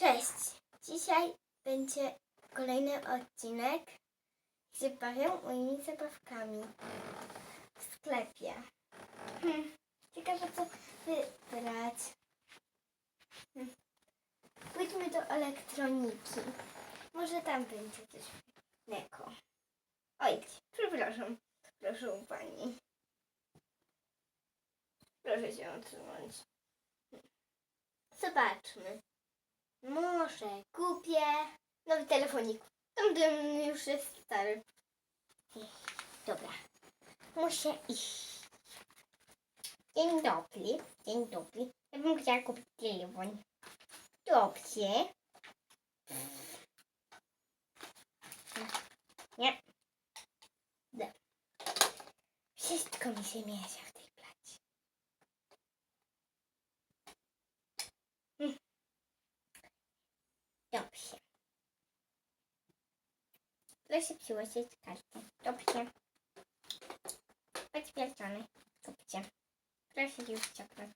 Cześć! Dzisiaj będzie kolejny odcinek, gdzie bawię moimi zabawkami w sklepie. Hmm. Ciekawe co wybrać. Hmm. Pójdźmy do elektroniki. Może tam będzie coś fajnego. Oj, przepraszam. Proszę pani. Proszę się otrzymać. Zobaczmy. Może kupię nowy telefonik. Tamten już jest stary. Dobra. Muszę iść. Dzień dobry. Dzień dobry. Ja bym chciała kupić telefon. Dobrze. Nie. Wszystko mi się miesza Dobrze. Proszę przyłożyć kartę. Dobrze. Potwierdzony. Kupcie. Proszę już czekać.